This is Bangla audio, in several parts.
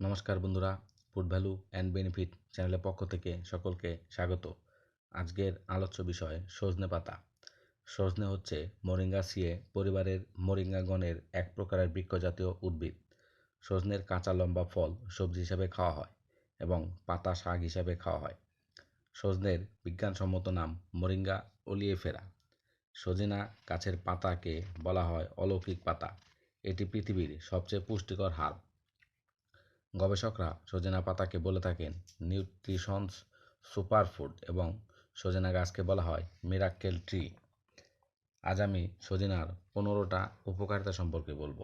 নমস্কার বন্ধুরা ফুড ভ্যালু অ্যান্ড বেনিফিট চ্যানেলের পক্ষ থেকে সকলকে স্বাগত। আজকের আলোচ্য বিষয় সজনে পাতা। সজনে হচ্ছে মোরিঙ্গা সিয়ে পরিবারের মোরিঙ্গা গণের এক প্রকারের বৃক্ষজাতীয় উদ্ভিদ। সজনের কাঁচা লম্বা ফল সবজি হিসাবে খাওয়া হয় এবং পাতা শাক হিসাবে খাওয়া হয়। সজনের বিজ্ঞানসম্মত নাম মোরিঙ্গা ওলিয়েফেরা সজিনা গাছের পাতাকে বলা হয় অলৌকিক পাতা। এটি পৃথিবীর সবচেয়ে পুষ্টিকর হার গবেষকরা সজনা পাতাকে বলে থাকেন, নিউট্রিশনস সুপারফুড এবং সজনা গাছকে বলা হয়, মিরাক্কেল ট্রি আজ আমি সজিনার পনেরোটা উপকারিতা সম্পর্কে বলব।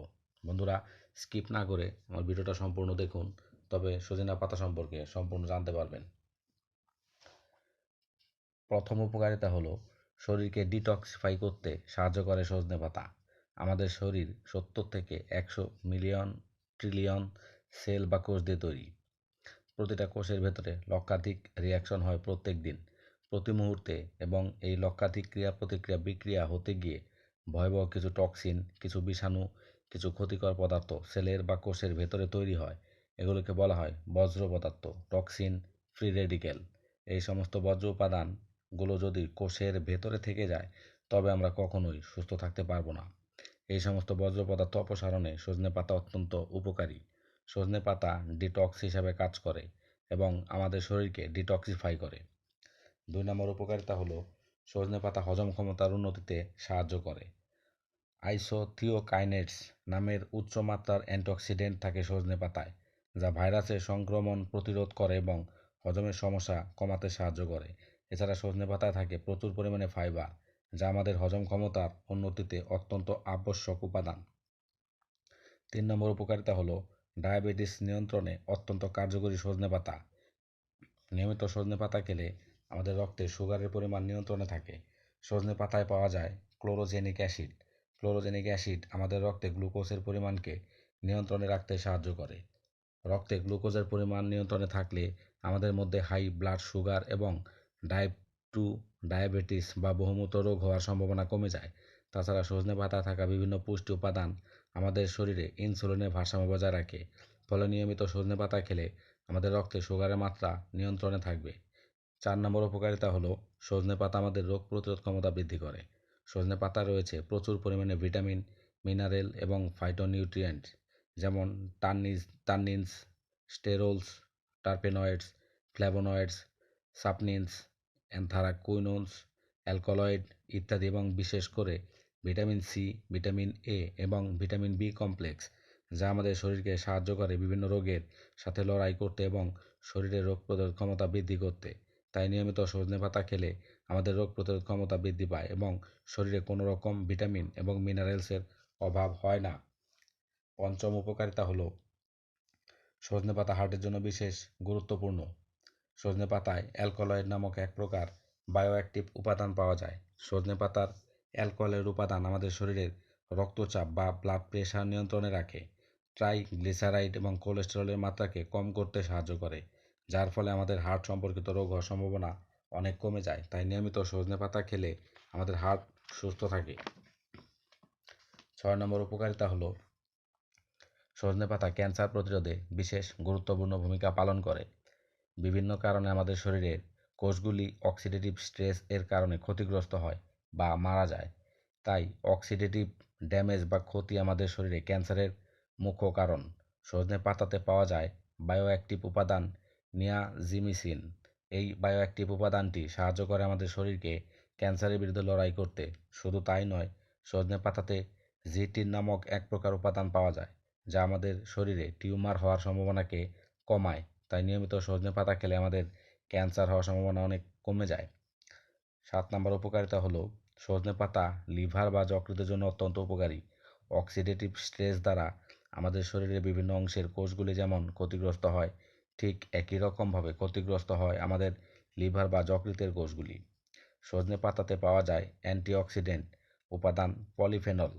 বন্ধুরা, স্কিপ না করে আমার ভিডিওটা সম্পূর্ণ দেখুন, তবে সজিনা পাতা সম্পর্কে সম্পূর্ণ জানতে পারবেন। প্রথম উপকারিতা হলো, শরীরকে ডিটক্সিফাই করতে সাহায্য করে সজনে পাতা। আমাদের শরীর সত্তর থেকে একশো মিলিয়ন ট্রিলিয়ন সেল বা কোষ দিয়ে তৈরি। প্রতিটা কোষের ভেতরে লক্ষাধিক রিয়াকশন হয় প্রত্যেক দিন, প্রতি মুহূর্তে এবং এই লক্ষাধিক ক্রিয়া প্রতিক্রিয়া বিক্রিয়া হতে গিয়ে ভয়াবহ কিছু টক্সিন কিছু বিষাণু, কিছু ক্ষতিকর পদার্থ সেলের বা কোষের ভেতরে তৈরি হয়। এগুলোকে বলা হয় বজ্র পদার্থ টক্সিন ফ্রি রেডিক্যাল এই সমস্ত বজ্র উপাদানগুলো যদি কোষের ভেতরে থেকে যায়, তবে আমরা কখনোই সুস্থ থাকতে পারব না। এই সমস্ত বজ্র পদার্থ অপসারণে সজনে পাতা অত্যন্ত উপকারী। সজনে পাতা ডিটক্স হিসাবে কাজ করে এবং আমাদের শরীরকে ডিটক্সিফাই করে। দুই নম্বর উপকারিতা হলো সজনে পাতা হজম ক্ষমতার উন্নতিতে সাহায্য করে। আইসোথিওকাইনেটস নামের উচ্চমাত্রার অ্যান্টিঅক্সিডেন্ট থাকে সজনে পাতায়, যা ভাইরাসের সংক্রমণ প্রতিরোধ করে এবং হজমের সমস্যা কমাতে সাহায্য করে। এছাড়া সজনে পাতায় থাকে প্রচুর পরিমাণে ফাইবার যা আমাদের হজম ক্ষমতার উন্নতিতে অত্যন্ত আবশ্যক উপাদান। তিন নম্বর উপকারিতা হলো ডায়াবেটিস নিয়ন্ত্রণে অত্যন্ত কার্যকরী সজনে পাতা। নিয়মিত সজনে পাতা খেলে আমাদের রক্তে সুগারের পরিমাণ নিয়ন্ত্রণে থাকে। সজনে পাতায় পাওয়া যায় ক্লোরোজেনিক অ্যাসিড। ক্লোরোজেনিক অ্যাসিড আমাদের রক্তে গ্লুকোজের পরিমাণকে নিয়ন্ত্রণে রাখতে সাহায্য করে। রক্তে গ্লুকোজের পরিমাণ নিয়ন্ত্রণে থাকলে আমাদের মধ্যে হাই ব্লাড সুগার এবং ডাইপ টু ডায়াবেটিস বা বহুমূত্র রোগ হওয়ার সম্ভাবনা কমে যায়। তাছাড়া সজনে পাতা থাকা বিভিন্ন পুষ্টি উপাদান আমাদের শরীরে ইনসুলিনের ভারসাম্য বজায় রাখে, ফলে নিয়মিত সজনে পাতা খেলে আমাদের রক্তে সুগারের মাত্রা নিয়ন্ত্রণে থাকবে। চার নম্বর উপকারিতা হলো সজনে পাতা আমাদের রোগ প্রতিরোধ ক্ষমতা বৃদ্ধি করে। সজনে পাতা রয়েছে প্রচুর পরিমাণে ভিটামিন, মিনারেল এবং ফাইটোনিউট্রিয়েন্ট যেমন টার্নিস, টার্নিনস, স্টেরোলস, টার্পেনয়েডস, ফ্ল্যাভোনয়েডস, সাপনিনস অ্যান্থারাকুইনোনস অ্যালকোলয়েড ইত্যাদি এবং বিশেষ করে ভিটামিন সি, ভিটামিন এ এবং ভিটামিন বি কমপ্লেক্স, যা আমাদের শরীরকে সাহায্য করে বিভিন্ন রোগের সাথে লড়াই করতে এবং শরীরের রোগ প্রতিরোধ ক্ষমতা বৃদ্ধি করতে। তাই নিয়মিত সজনে পাতা খেলে আমাদের রোগ প্রতিরোধ ক্ষমতা বৃদ্ধি পায় এবং শরীরে কোনো রকম ভিটামিন এবং মিনারেলসের অভাব হয় না। পঞ্চম উপকারিতা হলো সজনে পাতা হার্টের জন্য বিশেষ গুরুত্বপূর্ণ। সজনে পাতায় অ্যালকোলয়েড নামক এক প্রকার বায়োঅ্যাক্টিভ উপাদান পাওয়া যায়। সজনে পাতার অ্যালকোহলের উপাদান আমাদের শরীরের রক্তচাপ বা ব্লাড প্রেশার নিয়ন্ত্রণে রাখে। ট্রাইগ্লিসারাইড এবং কোলেস্টেরলের মাত্রাকে কম করতে সাহায্য করে, যার ফলে আমাদের হার্ট সম্পর্কিত রোগ হওয়ার সম্ভাবনা অনেক কমে যায়, তাই নিয়মিত সজনে পাতা খেলে আমাদের হার্ট সুস্থ থাকে। ছয় নম্বর উপকারিতা হলো, সজনে পাতা ক্যান্সার প্রতিরোধে বিশেষ গুরুত্বপূর্ণ ভূমিকা পালন করে। বিভিন্ন কারণে আমাদের শরীরের কোষগুলি অক্সিডেটিভ স্ট্রেস এর কারণে ক্ষতিগ্রস্ত হয়। বা মারা যায়। তাই অক্সিডেটিভ ড্যামেজ বা ক্ষতি আমাদের শরীরে ক্যান্সারের মুখ্য কারণ। সজনে পাতাতে পাওয়া যায় বায়োঅ্যাক্টিভ উপাদান নিয়াজিমিসিন এই বায়োঅ্যাক্টিভ উপাদানটি সাহায্য করে আমাদের শরীরকে ক্যান্সারের বিরুদ্ধে লড়াই করতে। শুধু তাই নয়, সজনে পাতাতে জিটিন নামক এক প্রকার উপাদান পাওয়া যায়, যা আমাদের শরীরে টিউমার হওয়ার সম্ভাবনাকে কমায়। তাই নিয়মিত সজনে পাতা খেলে আমাদের ক্যান্সার হওয়ার সম্ভাবনা অনেক কমে যায়। সাত নম্বর উপকারিতা হলো সজনে পাতা, লিভার বা যকৃতের জন্য অত্যন্ত উপকারী। অক্সিডেটিভ স্ট্রেস দ্বারা আমাদের শরীরের বিভিন্ন অংশের কোষগুলি যেমন ক্ষতিগ্রস্ত হয়, ঠিক একই রকমভাবে ক্ষতিগ্রস্ত হয় আমাদের লিভার বা যকৃতের কোষগুলি। সজনে পাতাতে পাওয়া যায় অ্যান্টিঅক্সিডেন্ট উপাদান পলিফেনল।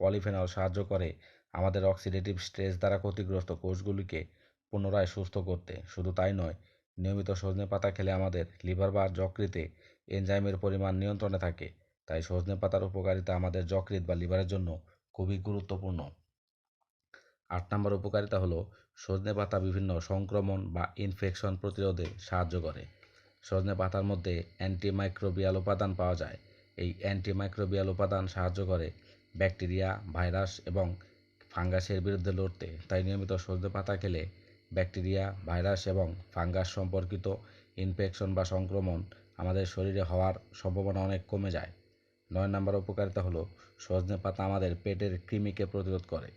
পলিফেনল সাহায্য করে আমাদের অক্সিডেটিভ স্ট্রেস দ্বারা ক্ষতিগ্রস্ত কোষগুলিকে পুনরায় সুস্থ করতে। শুধু তাই নয়, নিয়মিত সজনে পাতা খেলে আমাদের লিভার বা যকৃতে এনজাইমের পরিমাণ নিয়ন্ত্রণে থাকে। তাই সজনে পাতার উপকারিতা আমাদের যকৃৎ বা লিভারের জন্য খুবই গুরুত্বপূর্ণ। আট নম্বর উপকারিতা হলো, সজনে পাতা বিভিন্ন সংক্রমণ বা ইনফেকশন প্রতিরোধে সাহায্য করে। সজনে পাতার মধ্যে অ্যান্টিমাইক্রোবিয়াল উপাদান পাওয়া যায়। এই অ্যান্টিমাইক্রোবিয়াল উপাদান সাহায্য করে ব্যাকটেরিয়া, ভাইরাস এবং ফাঙ্গাসের বিরুদ্ধে লড়তে। তাই নিয়মিত সজনে পাতা খেলে ব্যাকটেরিয়া, ভাইরাস এবং ফাঙ্গাস সম্পর্কিত ইনফেকশন বা সংক্রমণ আমাদের শরীরে হওয়ার সম্ভাবনা অনেক কমে যায়। নয় নম্বর উপকারিতা হলো সজনে পাতা আমাদের পেটের কৃমিকে প্রতিরোধ করে।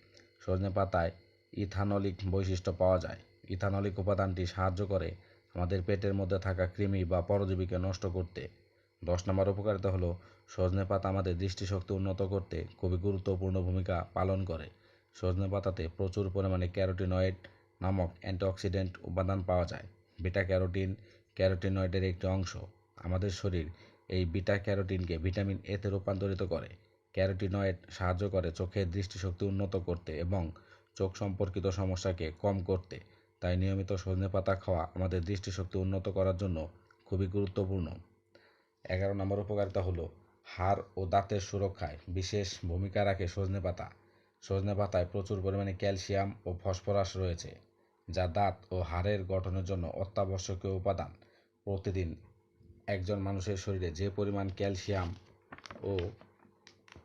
সজনে পাতায় ইথানলিক বৈশিষ্ট্য পাওয়া যায়। ইথানলিক উপাদানটি সাহায্য করে আমাদের পেটের মধ্যে থাকা কৃমি বা পরজীবীকে নষ্ট করতে। দশ নম্বর উপকারিতা হলো সজনে পাতা আমাদের দৃষ্টিশক্তি উন্নত করতে খুবই গুরুত্বপূর্ণ ভূমিকা পালন করে। সজনে পাতাতে প্রচুর পরিমাণে ক্যারোটিনয়েড নামক অ্যান্টিঅক্সিডেন্ট উপাদান পাওয়া যায়। বিটা ক্যারোটিন ক্যারোটিনয়েডের একটি অংশ। আমাদের শরীর এই বিটা ক্যারোটিনকে ভিটামিন এতে রূপান্তরিত করে। ক্যারোটিনয়েড সাহায্য করে চোখের দৃষ্টিশক্তি উন্নত করতে এবং চোখ সম্পর্কিত সমস্যাকে কম করতে। তাই নিয়মিত সজনে পাতা খাওয়া আমাদের দৃষ্টিশক্তি উন্নত করার জন্য খুবই গুরুত্বপূর্ণ। এগারো নম্বর উপকারিতা হলো হাড় ও দাঁতের সুরক্ষায় বিশেষ ভূমিকা রাখে সজনে পাতা। সজনে পাতায় প্রচুর পরিমাণে ক্যালসিয়াম ও ফসফরাস রয়েছে, যা দাঁত ও হাড়ের গঠনের জন্য অত্যাবশ্যকীয় উপাদান। প্রতিদিন একজন মানুষের শরীরে যে পরিমাণ ক্যালসিয়াম ও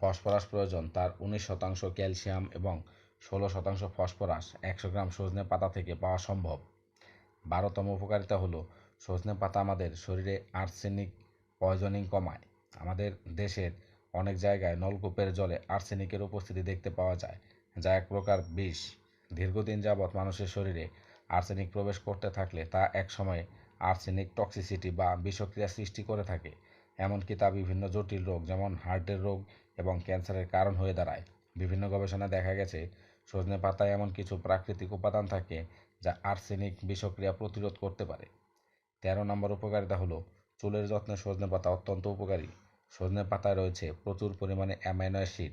ফসফরাস প্রয়োজন, তার উনিশ শতাংশ ক্যালসিয়াম এবং ষোলো শতাংশ ফসফরাস একশো গ্রাম সজনে পাতা থেকে পাওয়া সম্ভব। বারোতম উপকারিতা হলো, সজনে পাতা আমাদের শরীরে আর্সেনিক পয়জনিং কমায়। আমাদের দেশের অনেক জায়গায় নলকূপের জলে আর্সেনিকের উপস্থিতি দেখতে পাওয়া যায়, যা এক প্রকার বিষ। দীর্ঘদিন যাবৎ মানুষের শরীরে আর্সেনিক প্রবেশ করতে থাকলে তা একসময় আর্সেনিক টক্সিসিটি বা বিষক্রিয়া সৃষ্টি করে থাকে। এমনকি তা বিভিন্ন জটিল রোগ যেমন হার্টের রোগ এবং ক্যান্সারের কারণ হয়ে দাঁড়ায়। বিভিন্ন গবেষণায় দেখা গেছে, সজনে পাতায় এমন কিছু প্রাকৃতিক উপাদান থাকে যা আর্সেনিক বিষক্রিয়া প্রতিরোধ করতে পারে। তেরো নম্বর উপকারিতা হলো, চুলের যত্নে সজনে পাতা অত্যন্ত উপকারী। সজনে পাতায় রয়েছে প্রচুর পরিমাণে অ্যামাইনো অ্যাসিড,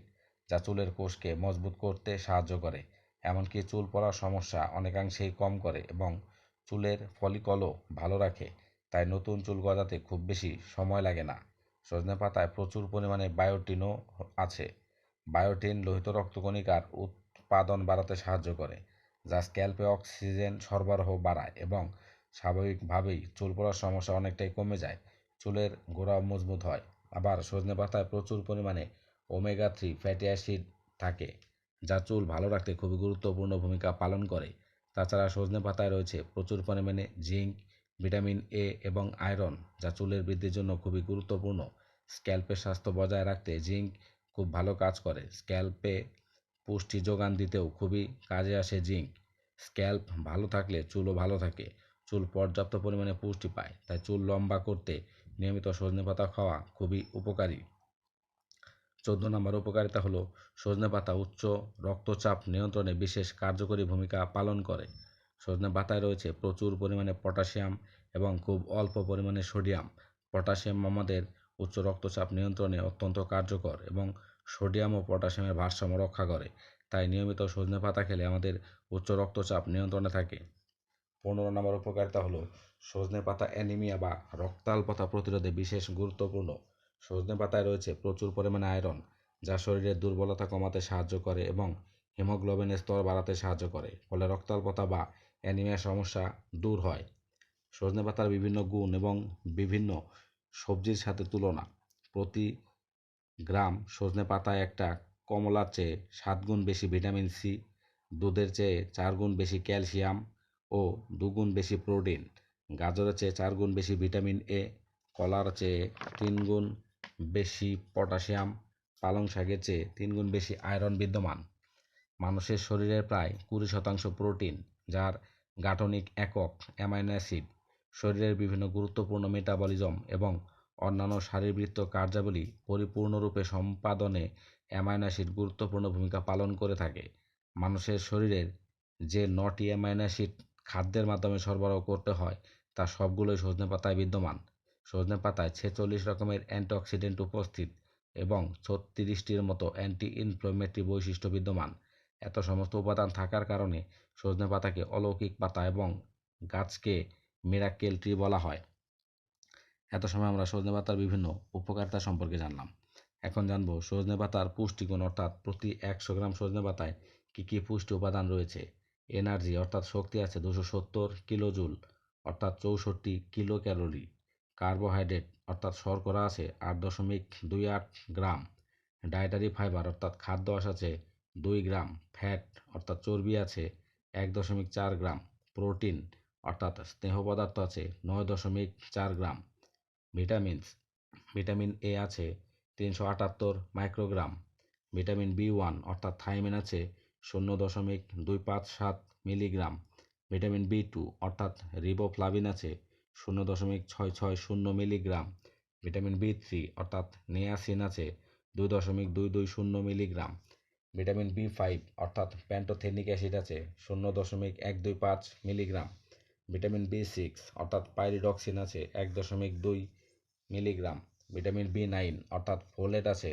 যা চুলের কোষকে মজবুত করতে সাহায্য করে। এমনকি চুল পড়ার সমস্যা অনেকাংশেই কম করে এবং চুলের ফলিকলও ভালো রাখে, তাই নতুন চুল গজাতে খুব বেশি সময় লাগে না। সজনে পাতায় প্রচুর পরিমাণে বায়োটিনও আছে। বায়োটিন লোহিত রক্তকণিকার উৎপাদন বাড়াতে সাহায্য করে, যা স্ক্যাল্পে অক্সিজেন সরবরাহ বাড়ায় এবং স্বাভাবিকভাবেই চুল পড়ার সমস্যা অনেকটাই কমে যায়। চুলের গোড়া মজবুত হয়। আবার সজনে পাতায় প্রচুর পরিমাণে ওমেগা থ্রি ফ্যাটি অ্যাসিড থাকে, যা চুল ভালো রাখতে খুবই গুরুত্বপূর্ণ ভূমিকা পালন করে। তাছাড়া সজনে পাতায় রয়েছে প্রচুর পরিমাণে জিঙ্ক, ভিটামিন এ এবং আয়রন, যা চুলের বৃদ্ধির জন্য খুবই গুরুত্বপূর্ণ। স্ক্যাল্পের স্বাস্থ্য বজায় রাখতে জিঙ্ক খুব ভালো কাজ করে। স্ক্যাল্পে পুষ্টি যোগান দিতেও খুবই কাজে আসে জিঙ্ক। স্ক্যাল্প ভালো থাকলে চুলও ভালো থাকে। চুল পর্যাপ্ত পরিমাণে পুষ্টি পায়, তাই চুল লম্বা করতে নিয়মিত সজনে পাতা খাওয়া খুবই উপকারী। চোদ্দ নম্বর উপকারিতা হলো সজনে পাতা উচ্চ রক্তচাপ নিয়ন্ত্রণে বিশেষ কার্যকরী ভূমিকা পালন করে। সজনে পাতায় রয়েছে প্রচুর পরিমাণে পটাশিয়াম এবং খুব অল্প পরিমাণে সোডিয়াম। পটাশিয়াম আমাদের উচ্চ রক্তচাপ নিয়ন্ত্রণে অত্যন্ত কার্যকর এবং সোডিয়াম ও পটাশিয়ামের ভারসাম্য রক্ষা করে। তাই নিয়মিত সজনে পাতা খেলে আমাদের উচ্চ রক্তচাপ নিয়ন্ত্রণে থাকে। পনেরো নম্বর উপকারিতা হলো সজনে পাতা অ্যানিমিয়া বা রক্তাল্পতা প্রতিরোধে বিশেষ গুরুত্বপূর্ণ। সজনে পাতায় রয়েছে প্রচুর পরিমাণে আয়রন, যা শরীরের দুর্বলতা কমাতে সাহায্য করে এবং হিমোগ্লোবিনের স্তর বাড়াতে সাহায্য করে, ফলে রক্তাল্পতা বা অ্যানিমিয়া সমস্যা দূর হয়। সজনে পাতার বিভিন্ন গুণ এবং বিভিন্ন সবজির সাথে তুলনা। প্রতি গ্রাম সজনে পাতায় একটা কমলার চেয়ে সাত গুণ বেশি ভিটামিন সি, দুধের চেয়ে চার গুণ বেশি ক্যালসিয়াম ও দুগুণ বেশি প্রোটিন, গাজরের চেয়ে চার গুণ বেশি ভিটামিন এ, কলার চেয়ে তিন গুণ বেশি পটাশিয়াম পালং শাকের চেয়ে তিনগুণ বেশি আয়রন বিদ্যমান। মানুষের শরীরের প্রায় কুড়ি শতাংশ প্রোটিন, যার গাঠনিক একক অ্যামাইনো অ্যাসিড, শরীরের বিভিন্ন গুরুত্বপূর্ণ মেটাবলিজম এবং অন্যান্য শারীরবৃত্ত কার্যাবলী পরিপূর্ণরূপে সম্পাদনে অ্যামাইনো অ্যাসিড গুরুত্বপূর্ণ ভূমিকা পালন করে থাকে। মানুষের শরীরের যে নটি অ্যামাইনো অ্যাসিড খাদ্যের মাধ্যমে সরবরাহ করতে হয়, তা সবগুলোই সজনে পাতায় বিদ্যমান। সজনে পাতায় ছেচল্লিশ রকমের অ্যান্টিঅক্সিডেন্ট উপস্থিত এবং ছত্রিশটির মতো অ্যান্টি ইনফ্লোমেটরি বৈশিষ্ট্য বিদ্যমান। এত সমস্ত উপাদান থাকার কারণে সজনে পাতাকে অলৌকিক পাতা এবং গাছকে মিরাক্কেল ট্রি বলা হয়। এত সময় আমরা সজনে পাতার বিভিন্ন উপকারিতা সম্পর্কে জানলাম। এখন জানব সজনে পাতার পুষ্টিগুণ অর্থাৎ প্রতি একশো গ্রাম সজনে পাতায় কী কী পুষ্টি উপাদান রয়েছে? এনার্জি অর্থাৎ শক্তি আছে দুশো সত্তর কিলোজুল অর্থাৎ চৌষট্টি কিলো ক্যালোরি কার্বোহাইড্রেট অর্থাৎ শর্করা আছে আট দশমিক দুই আট গ্রাম। ডায়েটারি ফাইবার অর্থাৎ খাদ্য আছে দুই গ্রাম। ফ্যাট অর্থাৎ চর্বি আছে এক দশমিক চার গ্রাম। প্রোটিন অর্থাৎ স্নেহ পদার্থ আছে নয় দশমিক চার গ্রাম। ভিটামিনস, ভিটামিন এ আছে তিনশো আটাত্তর মাইক্রোগ্রাম। ভিটামিন বি ওয়ান অর্থাৎ থাইমিন আছে শূন্য দশমিক দুই পাঁচ সাত মিলিগ্রাম। ভিটামিন বি টু অর্থাৎ রিবোফ্লাভিন আছে শূন্য দশমিক ছয় ছয় শূন্য মিলিগ্রাম, ভিটামিন বি থ্রি অর্থাৎ নিয়াসিন আছে দুই দশমিক দুই দুই শূন্য মিলিগ্রাম, ভিটামিন বি ফাইভ অর্থাৎ প্যান্টোথেনিক অ্যাসিড আছে শূন্য দশমিক এক দুই পাঁচ মিলিগ্রাম, ভিটামিন বি সিক্স অর্থাৎ পাইরিডক্সিন আছে এক দশমিক দুই মিলিগ্রাম, ভিটামিন বি নাইন অর্থাৎ ফোলেট আছে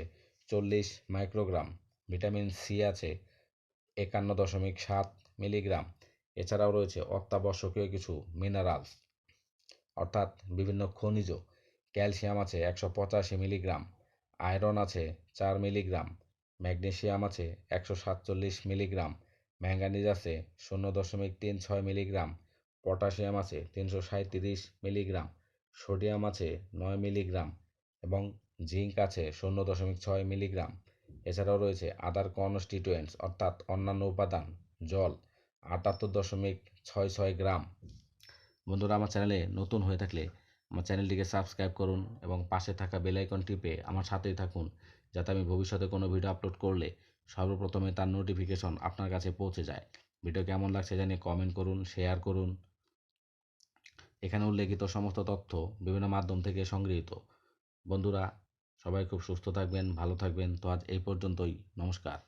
চল্লিশ মাইক্রোগ্রাম, ভিটামিন সি আছে একান্ন দশমিক সাত মিলিগ্রাম। এছাড়াও রয়েছে অত্যাবশ্যকীয় কিছু মিনারেলস অর্থাৎ বিভিন্ন খনিজ, ক্যালসিয়াম আছে একশো পঁচাশি মিলিগ্রাম, আয়রন আছে চার মিলিগ্রাম, ম্যাগনেসিয়াম আছে একশো সাতচল্লিশ মিলিগ্রাম, ম্যাঙ্গানিজ আছে শূন্য দশমিক তিন ছয় মিলিগ্রাম, পটাশিয়াম আছে তিনশো সাঁত্রিশ মিলিগ্রাম, সোডিয়াম আছে নয় মিলিগ্রাম এবং জিঙ্ক আছে শূন্য দশমিক ছয় মিলিগ্রাম। এছাড়াও রয়েছে আদার কনস্টিটুয়েন্টস অর্থাৎ অন্যান্য উপাদান, জল, আটাত্তর দশমিক ছয় ছয় গ্রাম। বন্ধুরা, আমার চ্যানেলে নতুন হয়ে থাকলে আমার চ্যানেলটিকে সাবস্ক্রাইব করুন এবং পাশে থাকা বেল আইকন টিপে আমার সাথেই থাকুন, যাতে আমি ভবিষ্যতে কোনো ভিডিও আপলোড করলে সর্বপ্রথমে তার নোটিফিকেশন আপনার কাছে পৌঁছে যায়। ভিডিও কেমন লাগছে জানিয়ে কমেন্ট করুন শেয়ার করুন। এখানে উল্লেখিত সমস্ত তথ্য বিভিন্ন মাধ্যম থেকে সংগৃহীত। বন্ধুরা, সবাই খুব সুস্থ থাকবেন, ভালো থাকবেন। তো আজ এই পর্যন্তই, নমস্কার।